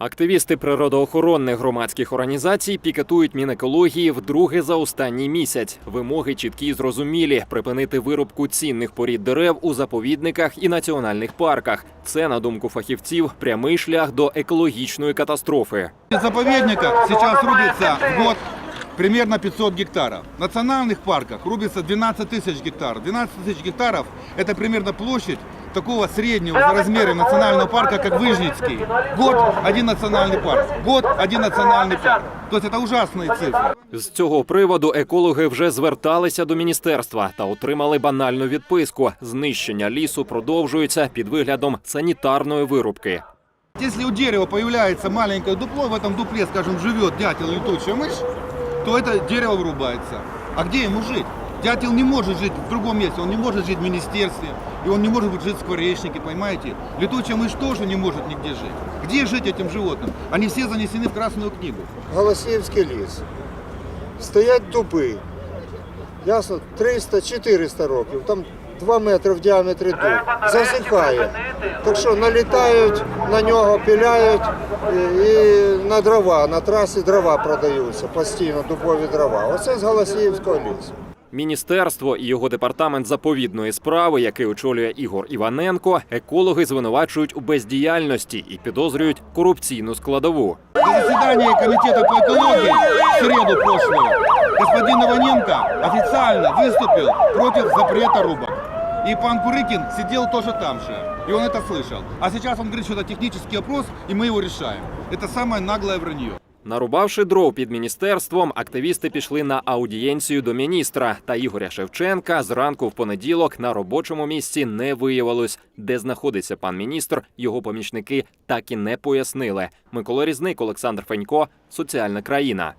Активісти природоохоронних громадських організацій пікетують Мінекології вдруге за останній місяць. Вимоги чіткі й зрозумілі: припинити вирубку цінних порід дерев у заповідниках і національних парках. Це, на думку фахівців, прямий шлях до екологічної катастрофи. В заповедниках сейчас рубится в год примерно 500 гектаров. В национальных парках рубится 12 тысяч гектаров. 12 тысяч гектаров – это примерно площадь такого среднего за размером национального парка, как Выжницкий. Год – один национальный парк. Год – один национальный парк. То есть это ужасные цифры. З цього приводу екологи вже зверталися до міністерства та отримали банальну відписку. Знищення лісу продовжується під виглядом санітарної вирубки. Если у дерева появляется маленькое дупло, в этом дупле, скажем, живет дятел или летучая мышь, то это дерево вырубается. А где ему жить? Дятел не может жить в другом месте, он не может жить в министерстве, и он не может жить в скворечнике, понимаете? Летучая мышь тоже не может нигде жить. Где жить этим животным? Они все занесены в Красную книгу. Голосіївський ліс. Стоять дуби. Ясно, 300-400 років. Там 2 метри в діаметрі дуб. Засихає. Так що налітають на нього, піляють і, і на дрова, на трасі дрова продаються, постійно дубові дрова. Оце з Голосіївського лісу. Міністерство і його департамент заповідної справи, який очолює Ігор Іваненко, екологи звинувачують у бездіяльності і підозрюють корупційну складову. На заседании Комитета по экологии в среду прошлую господин Иваненко официально выступил против запрета рубок. И пан Курыкин сидел тоже там же. И он это слышал. А сейчас он говорит, что это технический вопрос, и мы его решаем. Это самое наглое вранье. Нарубавши дров під міністерством, активісти пішли на аудієнцію до міністра та Ігоря Шевченка. Зранку в понеділок на робочому місці не виявилось, де знаходиться пан міністр. Його помічники так і не пояснили. Микола Різник, Олександр Фенько, соціальна країна.